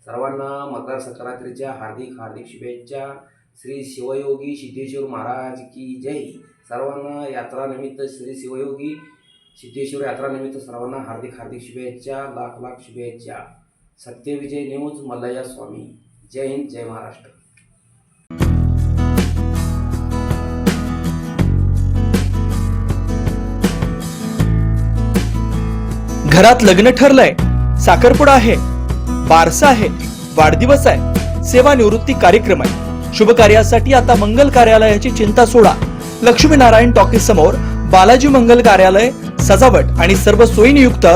सर्वांना मकर संक्रांतीच्या हार्दिक हार्दिक शुभेच्छा. श्री शिवयोगी सिद्धेश्वर महाराज की जय. सर्वांना यात्रानिमित्त श्री शिवयोगी सिद्धेश्वर यात्रानिमित्त सर्वांना हार्दिक हार्दिक शुभेच्छा लाख लाख शुभेच्छा. सत्यविजय न्यूज मल्लया स्वामी. जय हिंद जय महाराष्ट्र. घरात लग्न ठरलंय. साखरपुडा आहे बारसा आहे वाढदिवस आहे सेवानिवृत्ती कार्यक्रम आहे. शुभ कार्यासाठी आता मंगल कार्यालयाची चिंता सोडा. लक्ष्मीनारायण टॉकीज समोर बालाजी मंगल कार्यालय सजावट आणि सर्व सोयीनियुक्त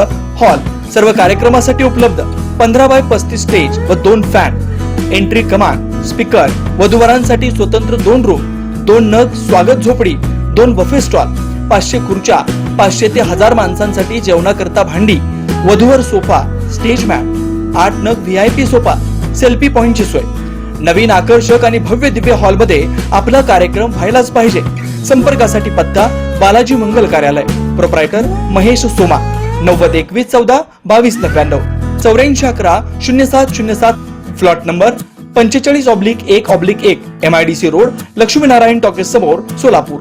हॉल सर्व कार्यक्रमासाठी उपलब्ध. पंधरा बाय पस्तीस स्टेज व दोन फॅन. एंट्री कमान स्पीकर वधूवरांसाठी स्वतंत्र दोन रूम दोन नग स्वागत झोपडी दोन बफे स्टॉल पाचशे खुर्च्या पाचशे ते हजार माणसांसाठी जेवणाकरता भांडी वधूवर सोफा स्टेज मॅट आठ नग V I P sofa selfie पॉइंटची सोय. नवीन आकर्षक आणि भव्य दिव्य हॉलमध्ये आपला कार्यक्रम व्हायलाच पाहिजे. संपर्कासाठी पत्ता बालाजी मंगल कार्यालय. प्रोप्रायटर महेश सोमा. नव्वद एकवीस चौदा बावीस नव्याण्णव. चौऱ्याऐंशी अकरा शून्य सात शून्य सात. फ्लॉट नंबर पंचेचाळीस ऑब्लिक एक ऑब्लिक एक. M I D C road Laxminarayan talkies समोर सोलापूर.